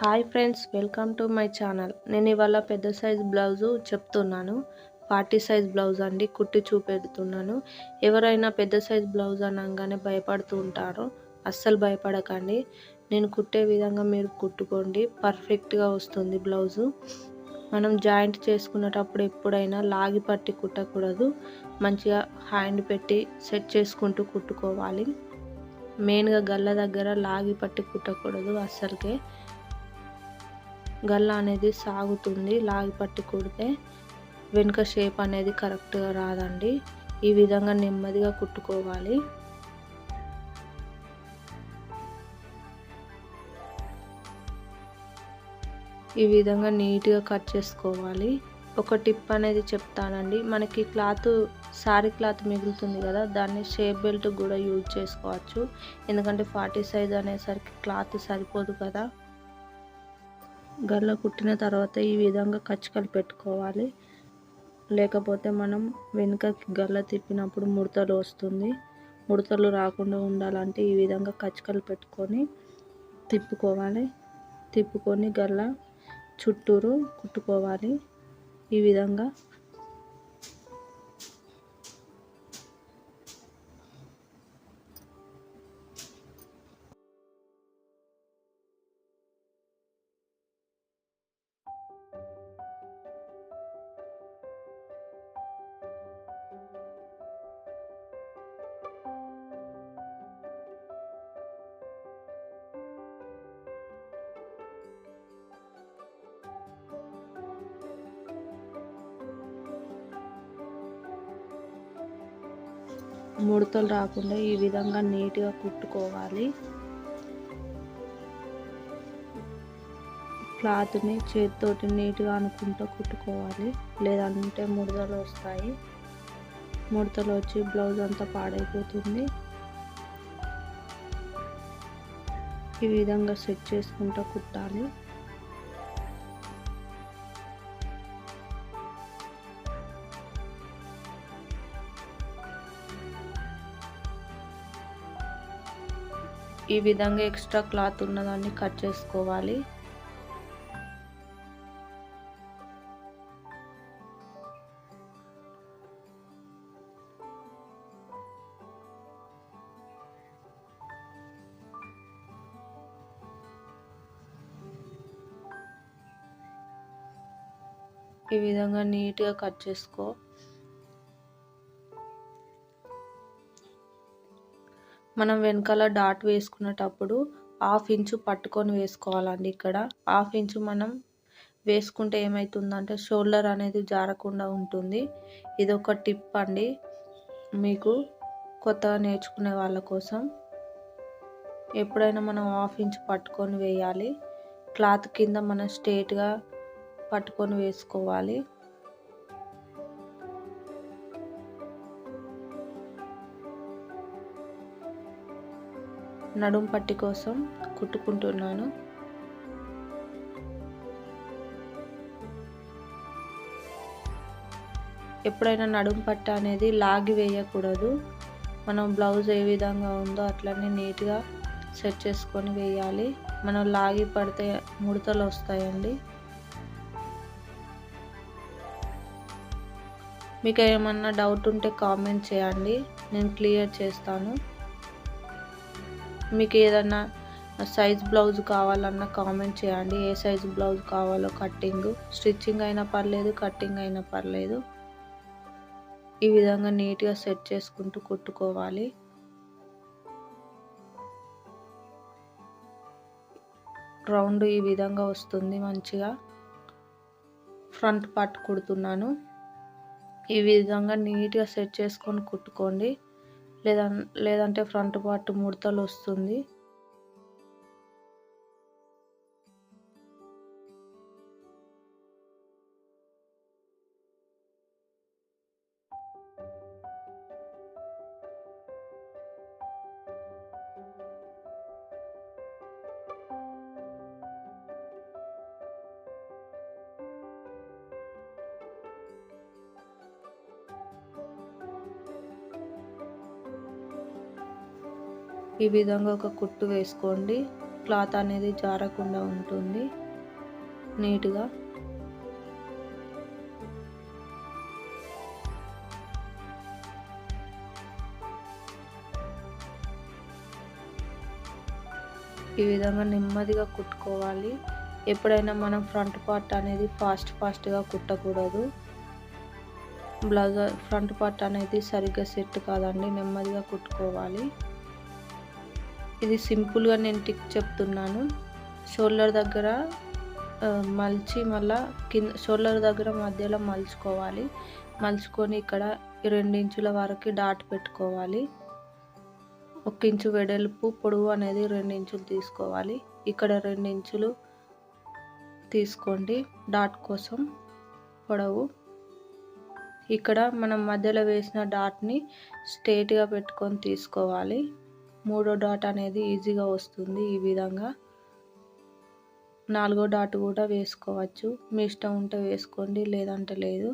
Hi friends welcome to my channel. నేను ఇవాళ పెద్ద సైజ్ బ్లౌజు చెప్తున్నాను. పార్టీ సైజ్ బ్లౌజ్ అండి కుట్టి చూపెడుతున్నాను. ఎవరైనా పెద్ద సైజ్ బ్లౌజ్ అనగానే భయపడుతూ ఉంటారో. అస్సలు భయపడకండి. నేను కుట్టే విధంగా మీరు కుట్టుకోండి. పర్ఫెక్ట్గా వస్తుంది బ్లౌజు. మనం జాయింట్ చేసుకునేటప్పుడు ఎప్పుడైనా లాగి పట్టి కుట్టకూడదు. మంచిగా హ్యాండ్ పెట్టి సెట్ చేసుకుంటూ కుట్టుకోవాలి. మెయిన్గా గల్ల దగ్గర లాగి పట్టి కుట్టకూడదు అస్సలకే. గల్ల అనేది సాగుతుంది లాగి పట్టి కుడితే వెనుక షేప్ అనేది కరెక్ట్గా రాదండి. ఈ విధంగా నెమ్మదిగా కుట్టుకోవాలి. ఈ విధంగా నీట్గా కట్ చేసుకోవాలి. ఒక టిప్ అనేది చెప్తానండి. మనకి క్లాత్ శారీ క్లాత్ మిగులుతుంది కదా దాన్ని షేప్ బెల్ట్ కూడా యూజ్ చేసుకోవచ్చు. ఎందుకంటే ఫార్టీ సైజ్ అనేసరికి క్లాత్ సరిపోదు కదా. గల్ల కుట్టిన తర్వాత ఈ విధంగా కచ్చికలు పెట్టుకోవాలి. లేకపోతే మనం వెనుకకి గల్ల తిప్పినప్పుడు ముడతలు వస్తుంది. ముడతలు రాకుండా ఉండాలంటే ఈ విధంగా కచ్చికలు పెట్టుకొని తిప్పుకోవాలి. తిప్పుకొని గల్ల చుట్టూరు కుట్టుకోవాలి. ఈ విధంగా ముడతలు రాకుండా ఈ విధంగా నీట్గా కుట్టుకోవాలి. క్లాత్ని చేతితోటి నీట్గా అనుకుంటూ కుట్టుకోవాలి. లేదంటే ముడతలు వస్తాయి. ముడతలు వచ్చి బ్లౌజ్ అంతా పాడైపోతుంది. ఈ విధంగా సెట్ చేసుకుంటూ కుట్టాలి. ఈ విధంగా ఎక్స్ట్రా క్లాత్ ఉన్నదాన్ని కట్ చేసుకోవాలి. ఈ విధంగా నీట్గా కట్ చేసుకో. మనం వెనకాల డాట్ వేసుకునేటప్పుడు హాఫ్ ఇంచు పట్టుకొని వేసుకోవాలండి ఇక్కడ. హాఫ్ ఇంచు మనం వేసుకుంటే ఏమవుతుందంటే షోల్డర్ అనేది జారకుండా ఉంటుంది. ఇది ఒక టిప్ అండి. మీకు కొత్తగా నేర్చుకునే వాళ్ళ కోసం ఎప్పుడైనా మనం హాఫ్ ఇంచ్ పట్టుకొని వేయాలి. క్లాత్ కింద మనం స్ట్రేట్గా పట్టుకొని వేసుకోవాలి. నడుం పట్టి కోసం కుట్టుకుంటున్నాను. ఎప్పుడైనా నడుం పట్ట అనేది లాగి వేయకూడదు. మనం బ్లౌజ్ ఏ విధంగా ఉందో అట్లనే నీట్గా సెట్ చేసుకొని వేయాలి. మనం లాగి పడితే ముడతలు వస్తాయండి. మీకు ఏమన్నా డౌట్ ఉంటే కామెంట్ చేయండి. నేను క్లియర్ చేస్తాను. మీకు ఏదన్నా సైజ్ బ్లౌజ్ కావాలన్నా కామెంట్ చేయండి. ఏ సైజ్ బ్లౌజ్ కావాలో కట్టింగ్. స్టిచ్చింగ్ అయినా పర్లేదు కట్టింగ్ అయినా పర్లేదు. ఈ విధంగా నీట్గా సెట్ చేసుకుంటూ కుట్టుకోవాలి. రౌండ్ ఈ విధంగా వస్తుంది మంచిగా. ఫ్రంట్ పార్ట్ కుడుతున్నాను. ఈ విధంగా నీట్గా సెట్ చేసుకొని కుట్టుకోండి. లేదా లేదంటే ఫ్రంట్ పార్ట్ ముడతలు వస్తుంది. ఈ విధంగా ఒక కుట్టు వేసుకోండి. క్లాత్ అనేది జారకుండా ఉంటుంది. నీట్గా. ఈ విధంగా నెమ్మదిగా కుట్టుకోవాలి. ఎప్పుడైనా మనం ఫ్రంట్ పార్ట్ అనేది ఫాస్ట్ ఫాస్ట్గా కుట్టకూడదు. బ్లౌజ్ ఫ్రంట్ పార్ట్ అనేది సరిగ్గా సెట్ కాదండి. నెమ్మదిగా కుట్టుకోవాలి. ఇది సింపుల్గా నేను టిక్ చెప్తున్నాను. షోల్డర్ దగ్గర మలిచి మళ్ళా కింద షోల్డర్ దగ్గర మధ్యలో మలుచుకోవాలి. మలుచుకొని ఇక్కడ రెండు ఇంచుల వరకు డాట్ పెట్టుకోవాలి. ఒక ఇంచు వెడల్పు పొడవు అనేది రెండు ఇంచులు తీసుకోవాలి. ఇక్కడ రెండు ఇంచులు తీసుకోండి డాట్ కోసం పొడవు. ఇక్కడ మనం మధ్యలో వేసిన డాట్ని స్ట్రేట్గా పెట్టుకొని తీసుకోవాలి. మూడో డాట్ అనేది ఈజీగా వస్తుంది ఈ విధంగా. నాలుగో డాట్ కూడా వేసుకోవచ్చు. మీ ఇష్టం ఉంటే వేసుకోండి లేదంటే లేదు.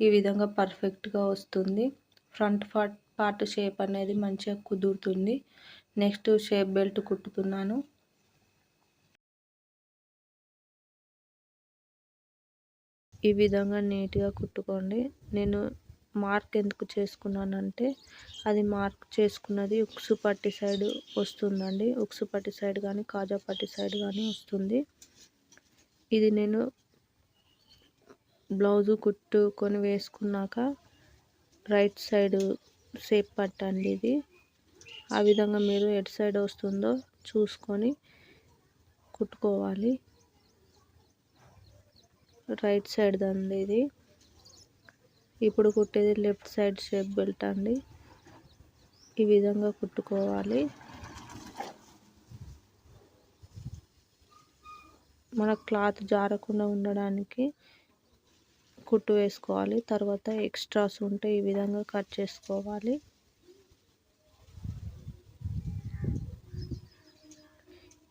ఈ విధంగా పర్ఫెక్ట్గా వస్తుంది. ఫ్రంట్ పార్ట్ పార్ట్ షేప్ అనేది మంచిగా కుదురుతుంది. నెక్స్ట్ షేప్ బెల్ట్ కుట్టుతున్నాను. ఈ విధంగా నీట్గా కుట్టుకోండి. నేను మార్క్ ఎందుకు చేసుకున్నానంటే అది మార్క్ చేసుకున్నది ఉక్సుపట్టి సైడ్ వస్తుందండి. ఉక్సుపట్టి సైడ్ కానీ కాజాపట్టి సైడ్ కానీ వస్తుంది. ఇది నేను బ్లౌజు కుట్టుకొని వేసుకున్నాక రైట్ సైడ్ సేప్ పట్టండి ఇది. ఆ విధంగా మీరు ఎటు సైడ్ వస్తుందో చూసుకొని కుట్టుకోవాలి. రైట్ సైడ్ దండి ఇది. ఇప్పుడు కుట్టేది లెఫ్ట్ సైడ్ షేప్ బెల్ట్ అండి. ఈ విధంగా కుట్టుకోవాలి. మన క్లాత్ జారకుండా ఉండడానికి కుట్టు వేసుకోవాలి. తర్వాత ఎక్స్ట్రాస్ ఉంటే ఈ విధంగా కట్ చేసుకోవాలి.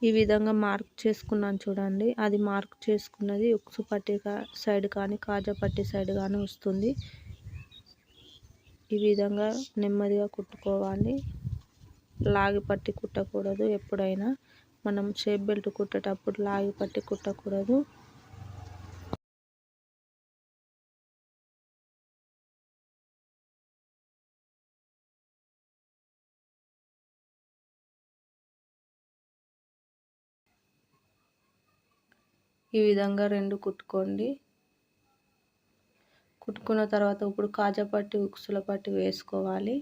ఈ విధంగా మార్క్ చేసుకున్నాను చూడండి. అది మార్క్ చేసుకున్నది ఉక్సు పట్టి సైడ్ కానీ కాజా పట్టి సైడ్ కానీ వస్తుంది. ఈ విధంగా నెమ్మదిగా కుట్టుకోవాలి. లాగి పట్టి కుట్టకూడదు ఎప్పుడైనా. మనం షేప్ బెల్ట్ కుట్టేటప్పుడు లాగి పట్టి కుట్టకూడదు. ఈ విధంగా రెండు కుట్టుకోండి. కుట్టుకున్న తర్వాత ఇప్పుడు కాజా పట్టి ఉక్సుల పట్టి వేసుకోవాలి.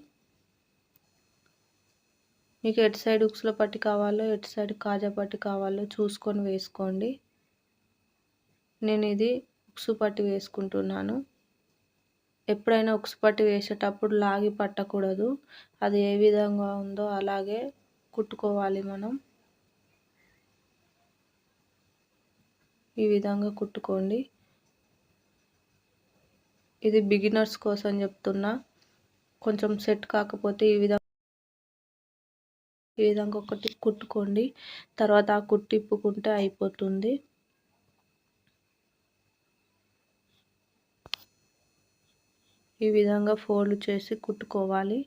మీకు ఎటు సైడ్ ఉక్సుల పట్టి కావాలో ఎటు సైడ్ కాజా పట్టి కావాలో చూసుకొని వేసుకోండి. నేను ఇది ఉక్సు పట్టి వేసుకుంటున్నాను. ఎప్పుడైనా ఉక్సు పట్టి వేసేటప్పుడు లాగి పట్టకూడదు. అది ఏ విధంగా ఉందో అలాగే కుట్టుకోవాలి మనం. ఈ విధంగా కుట్టుకోండి. ఇది బిగినర్స్ కోసం చెప్తున్నా. కొంచెం సెట్ కాకపోతే ఈ విధంగా ఈ విధంగా ఒకటి కుట్టుకోండి. తర్వాత ఆ కుట్టిప్పుకుంటే అయిపోతుంది. ఈ విధంగా ఫోల్డ్ చేసి కుట్టుకోవాలి.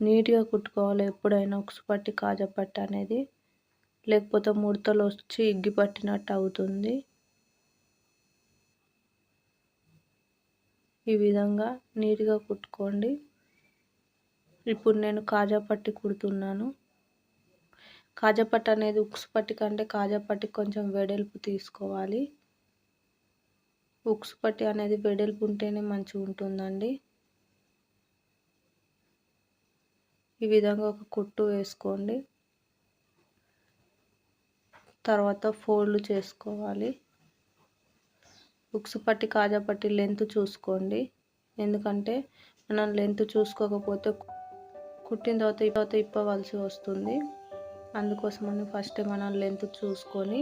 నీట్గా కుట్టుకోవాలి ఎప్పుడైనా. ఉక్సు పట్టి కాజా పట్టి అనేది లేకపోతే ముడతలు వచ్చి ఇగ్గి పట్టినట్టు అవుతుంది. ఈ విధంగా నీట్గా కుట్టుకోండి. ఇప్పుడు నేను కాజాపట్టి కుడుతున్నాను. కాజాపట్టి అనేది ఉక్స్ పట్టి కంటే కాజాపట్టి కొంచెం వెడల్పు తీసుకోవాలి. ఉక్స్ పట్టి అనేది వెడల్పు ఉంటేనే మంచిగా ఉంటుందండి. ఈ విధంగా ఒక కుట్టు వేసుకోండి. తర్వాత ఫోల్డ్ చేసుకోవాలి. బుక్స్ పట్టి కాజా పట్టి లెంత్ చూసుకోండి. ఎందుకంటే మనం లెంత్ చూసుకోకపోతే కుట్టిన తర్వాత తర్వాత ఇప్పవలసి వస్తుంది. అందుకోసమని ఫస్ట్ మనం లెంత్ చూసుకొని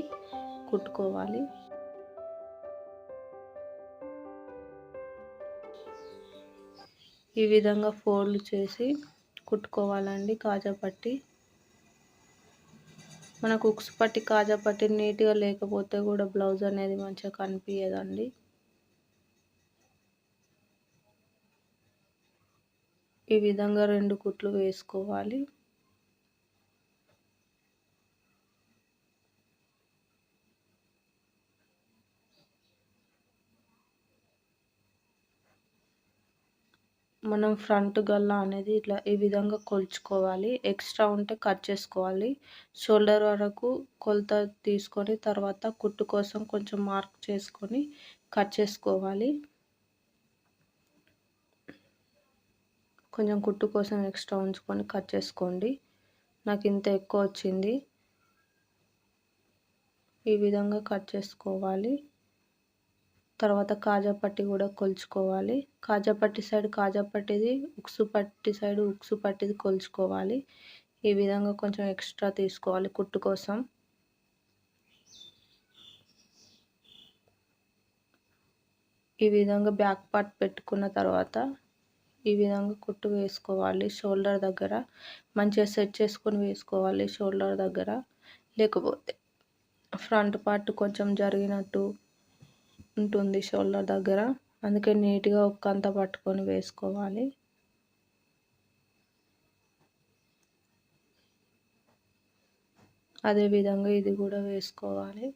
కుట్టుకోవాలి. ఈ విధంగా ఫోల్డ్ చేసి కుట్టుకోవాలండి కాజా పట్టి. మనకు ఉక్స్ పట్టి కాజా పట్టి నీట్గా లేకపోతే కూడా బ్లౌజ్ అనేది మంచిగా కనిపించదండి ఈ విధంగా రెండు కుట్లు వేసుకోవాలి. మనం ఫ్రంట్ గల్లా అనేది ఇట్లా ఈ విధంగా కొలుచుకోవాలి. ఎక్స్ట్రా ఉంటే కట్ చేసుకోవాలి. షోల్డర్ వరకు కొలత తీసుకొని తర్వాత కుట్టు కోసం కొంచెం మార్క్ చేసుకొని కట్ చేసుకోవాలి. కొంచెం కుట్టు కోసం ఎక్స్ట్రా ఉంచుకొని కట్ చేసుకోండి. నాకు ఇంత ఎక్కువ వచ్చింది. ఈ విధంగా కట్ చేసుకోవాలి. తర్వాత కాజా పట్టి కూడా కొలుచుకోవాలి. కాజా పట్టి సైడ్ కాజా పట్టిది ఉక్సు పట్టి సైడ్ ఉక్సు పట్టిది కొలుచుకోవాలి. ఈ విధంగా కొంచెం ఎక్స్ట్రా తీసుకోవాలి కుట్టు కోసం. ఈ విధంగా బ్యాక్ పార్ట్ పెట్టుకున్న తర్వాత ఈ విధంగా కుట్టు వేసుకోవాలి షోల్డర్ దగ్గర. మంచిగా సెట్ చేసుకొని వేసుకోవాలి షోల్డర్ దగ్గర. లేకపోతే ఫ్రంట్ పార్ట్ కొంచెం జరిగినట్టు ఉంటుంది షోల్డర్ దగ్గర. అందుకే నీట్గా ఒక్క పట్టుకొని వేసుకోవాలి. అదేవిధంగా ఇది కూడా వేసుకోవాలి.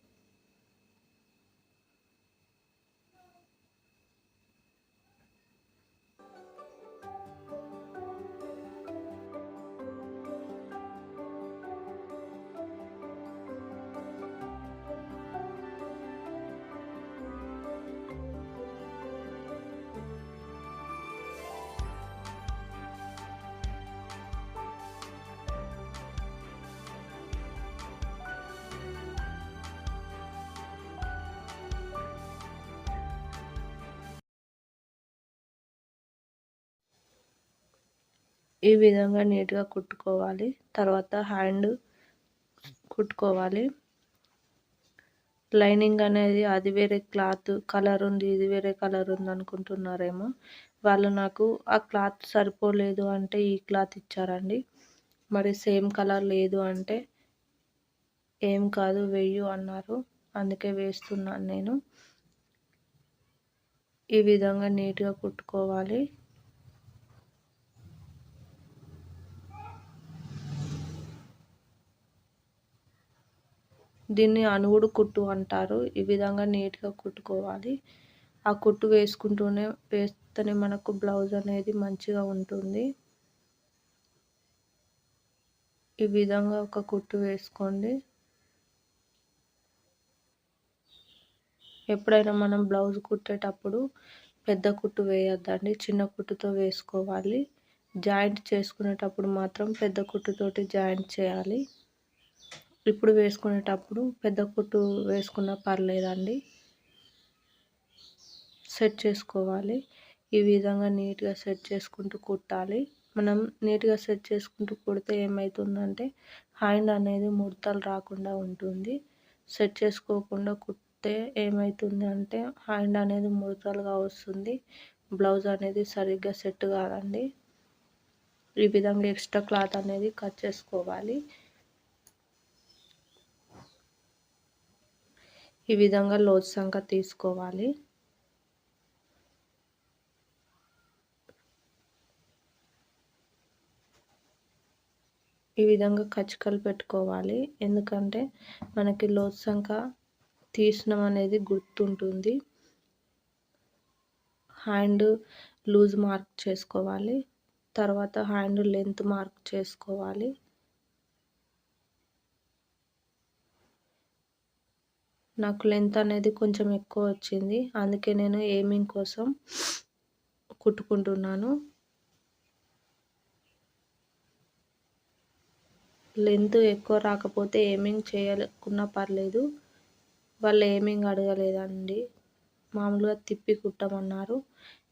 ఈ విధంగా నీట్గా కుట్టుకోవాలి. తర్వాత హ్యాండ్ కుట్టుకోవాలి. లైనింగ్ అనేది అది వేరే క్లాత్ కలర్ ఉంది ఇది వేరే కలర్ ఉంది అనుకుంటున్నారేమో. వాళ్ళు నాకు ఆ క్లాత్ సరిపోలేదు అంటే ఈ క్లాత్ ఇచ్చారండి. మరి సేమ్ కలర్ లేదు అంటే ఏం కాదు వెయ్యు అన్నారు. అందుకే వేస్తున్నాను నేను. ఈ విధంగా నీట్గా కుట్టుకోవాలి. దీన్ని అనుగుడు కుట్టు అంటారు. ఈ విధంగా నీట్గా కుట్టుకోవాలి. ఆ కుట్టు వేసుకుంటూనే వేస్తేనే మనకు బ్లౌజ్ అనేది మంచిగా ఉంటుంది. ఈ విధంగా ఒక కుట్టు వేసుకోండి. ఎప్పుడైనా మనం బ్లౌజ్ కుట్టేటప్పుడు పెద్ద కుట్టు వేయొద్దండి. చిన్న కుట్టుతో వేసుకోవాలి. జాయింట్ చేసుకునేటప్పుడు మాత్రం పెద్ద కుట్టుతోటి జాయింట్ చేయాలి. ఇప్పుడు వేసుకునేటప్పుడు పెద్ద కుట్టు వేసుకున్నా పర్లేదండి. సెట్ చేసుకోవాలి. ఈ విధంగా నీట్గా సెట్ చేసుకుంటూ కుట్టాలి. మనం నీట్గా సెట్ చేసుకుంటూ కుడితే ఏమవుతుందంటే హ్యాండ్ అనేది ముడతలు రాకుండా ఉంటుంది. సెట్ చేసుకోకుండా కుడితే ఏమవుతుంది అంటే హ్యాండ్ అనేది ముడతలుగా వస్తుంది. బ్లౌజ్ అనేది సరిగ్గా సెట్ కాదండి. ఈ విధంగా ఎక్స్ట్రా క్లాత్ అనేది కట్ చేసుకోవాలి. ఈ విధంగా లోతు సంక తీసుకోవాలి. ఈ విధంగా కచ్చికలు పెట్టుకోవాలి. ఎందుకంటే మనకి లోతు సంఖ తీసినాం అనేది గుర్తుంటుంది. హ్యాండ్ లూజ్ మార్క్ చేసుకోవాలి. తర్వాత హ్యాండ్ లెంత్ మార్క్ చేసుకోవాలి. నాకు లెంత్ అనేది కొంచెం ఎక్కువ వచ్చింది. అందుకే నేను ఏమింగ్ కోసం కుట్టుకుంటున్నాను. లెంత్ ఎక్కువ రాకపోతే ఏమింగ్ చేయకున్నా పర్లేదు. వాళ్ళు ఏమింగ్ అడగలేదండి. మామూలుగా తిప్పి కుట్టమన్నారు.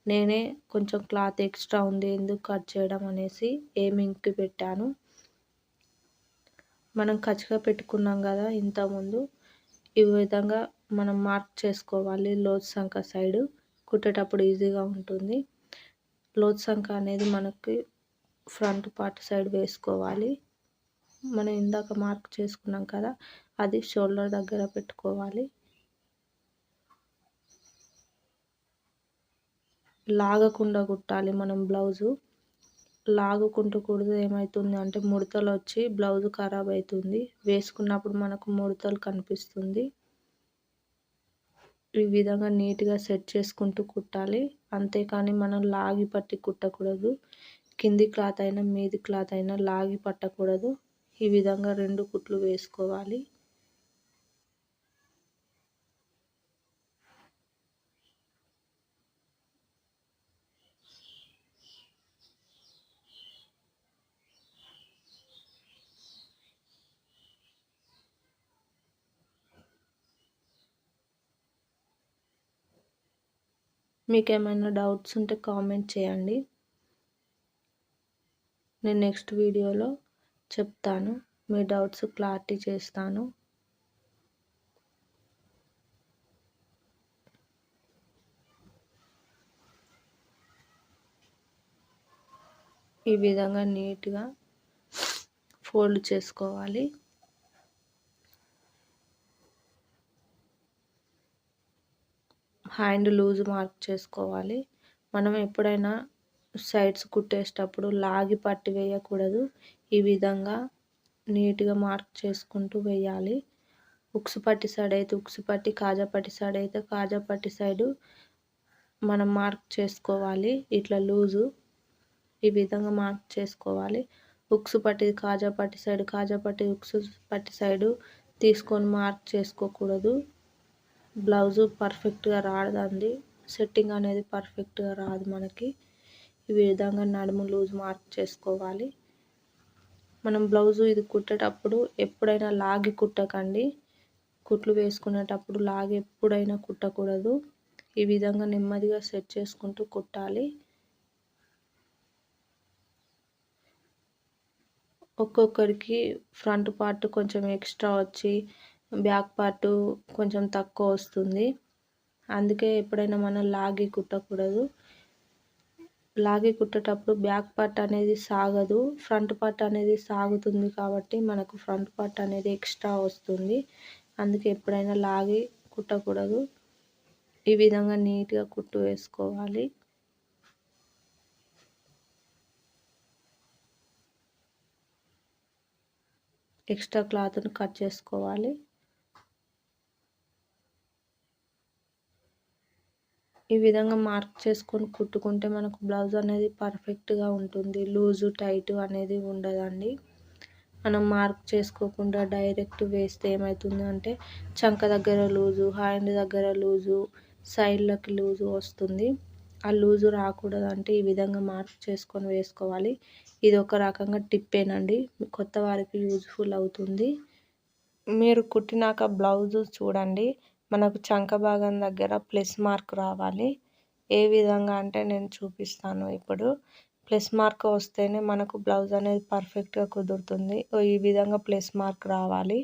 నేనే కొంచెం క్లాత్ ఎక్స్ట్రా ఉంది ఎందుకు కట్ చేయడం అనేసి ఏమింగ్కి పెట్టాను. మనం ఖచ్చితంగా పెట్టుకున్నాం కదా ఇంతకుముందు. ఈ విధంగా మనం మార్క్ చేసుకోవాలి లోత్ సంఖ సైడు. కుట్టేటప్పుడు ఈజీగా ఉంటుంది. లోత్ సంఖ అనేది మనకి ఫ్రంట్ పార్ట్ సైడ్ వేసుకోవాలి. మనం ఇందాక మార్క్ చేసుకున్నాం కదా అది షోల్డర్ దగ్గర పెట్టుకోవాలి. లాగకుండా కుట్టాలి మనం బ్లౌజు. లాగుకుంటూ కుడితే ఏమవుతుంది అంటే ముడతలు వచ్చి బ్లౌజ్ ఖరాబ్ అవుతుంది వేసుకున్నప్పుడు మనకు ముడతలు కనిపిస్తుంది. ఈ విధంగా నీట్గా సెట్ చేసుకుంటూ కుట్టాలి. అంతేకాని మనం లాగి పట్టి కుట్టకూడదు. కింది క్లాత్ అయినా మీది క్లాత్ అయినా లాగి పట్టకూడదు. ఈ విధంగా రెండు కుట్లు వేసుకోవాలి. మీకు ఏమైనా డౌట్స్ ఉంటే కామెంట్ చేయండి. నేను నెక్స్ట్ వీడియోలో చెప్తాను. మీ డౌట్స్ క్లారిటీ చేస్తాను. ఈ విధంగా నీట్గా ఫోల్డ్ చేసుకోవాలి. హ్యాండ్ లూజ్ మార్క్ చేసుకోవాలి. మనం ఎప్పుడైనా సైడ్స్ కుట్టేటప్పుడు లాగి పట్టి వేయకూడదు. ఈ విధంగా నీట్గా మార్క్ చేసుకుంటూ వేయాలి. ఉక్సు పట్టి సైడ్ అయితే ఉక్సు పట్టి కాజా పట్టి సైడ్ అయితే కాజా పట్టి సైడు మనం మార్క్ చేసుకోవాలి. ఇట్లా లూజు ఈ విధంగా మార్క్ చేసుకోవాలి. ఉక్సు పట్టి కాజా పట్టి సైడ్ కాజా పట్టి ఉక్సు పట్టి సైడు తీసుకొని మార్క్ చేసుకోకూడదు. బ్లౌజు పర్ఫెక్ట్గా రాదండి. సెట్టింగ్ అనేది పర్ఫెక్ట్గా రాదు మనకి. ఈ విధంగా నడుము లూజ్ మార్క్ చేసుకోవాలి. మనం బ్లౌజు ఇది కుట్టేటప్పుడు ఎప్పుడైనా లాగి కుట్టకండి. కుట్లు వేసుకునేటప్పుడు లాగి ఎప్పుడైనా కుట్టకూడదు. ఈ విధంగా నెమ్మదిగా సెట్ చేసుకుంటూ కుట్టాలి. ఒక్కొక్కరికి ఫ్రంట్ పార్ట్ కొంచెం ఎక్స్ట్రా వచ్చి బ్యాక్ పార్ట్ కొంచెం తక్కువ వస్తుంది. అందుకే ఎప్పుడైనా మనం లాగి కుట్టకూడదు. లాగి కుట్టేటప్పుడు బ్యాక్ పార్ట్ అనేది సాగదు. ఫ్రంట్ పార్ట్ అనేది సాగుతుంది కాబట్టి మనకు ఫ్రంట్ పార్ట్ అనేది ఎక్స్ట్రా వస్తుంది. అందుకే ఎప్పుడైనా లాగి కుట్టకూడదు. ఈ విధంగా నీట్గా కుట్టు వేసుకోవాలి. ఎక్స్ట్రా క్లాత్ని కట్ చేసుకోవాలి. ఈ విధంగా మార్క్ చేసుకొని కుట్టుకుంటే మనకు బ్లౌజ్ అనేది పర్ఫెక్ట్గా ఉంటుంది. లూజు టైట్ అనేది ఉండదండి. మనం మార్క్ చేసుకోకుండా డైరెక్ట్ వేస్తే ఏమవుతుంది అంటే చంక దగ్గర లూజు హ్యాండ్ దగ్గర లూజు సైడ్లకి లూజు వస్తుంది. ఆ లూజు రాకూడదు అంటే ఈ విధంగా మార్క్ చేసుకొని వేసుకోవాలి. ఇది ఒక రకంగా టిప్పేనండి. కొత్త వారికి యూజ్ఫుల్ అవుతుంది. మీరు కుట్టినాక బ్లౌజు చూడండి. మనకు చంక భాగం దగ్గర ప్లస్ మార్క్ రావాలి. ఏ విధంగా అంటే నేను చూపిస్తాను ఇప్పుడు. ప్లస్ మార్క్ వస్తేనే మనకు బ్లౌజ్ అనేది పర్ఫెక్ట్గా కుదురుతుంది. ఈ విధంగా ప్లస్ మార్క్ రావాలి.